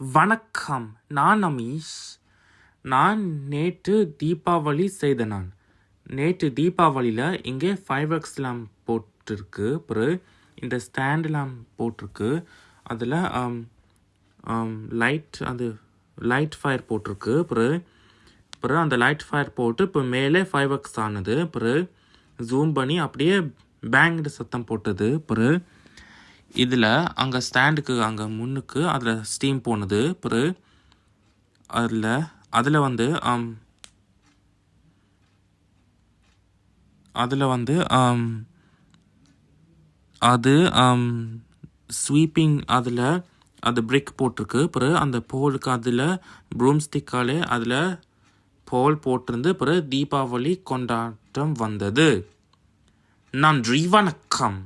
வணக்கம். நான் அமீஷ். நான் நேற்று தீபாவளி செய்த நான் நேற்று தீபாவளியில் இங்கே ஃபைவ் எக்ஸ்லாம் போட்டிருக்கு. பிறகு இந்த ஸ்டாண்டெலாம் போட்டிருக்கு. அதில் லைட் um, um, அது லைட் ஃபயர் போட்டிருக்கு. பிறகு அப்புறம் அந்த லைட் ஃபயர் போட்டு இப்போ மேலே ஃபைவ் எக்ஸ் ஆனது. பிறகு ஜூம் பண்ணி அப்படியே பேங்க்டு சத்தம் போட்டது. பிறகு இதில் அங்கே ஸ்டாண்டுக்கு அங்கே முன்னுக்கு அதில் ஸ்டீம் போனது. பிறகு அதில் அதில் வந்து um, அதில் வந்து um, அது um, ஸ்வீப்பிங் அதில் அது பிரிக் போட்டிருக்கு. பிறகு அந்த போலுக்கு அதில் ப்ரூம் ஸ்டிக்காலே அதில் போல் போட்டிருந்து பிறகு தீபாவளி கொண்டாட்டம் வந்தது. நன்றி வணக்கம்.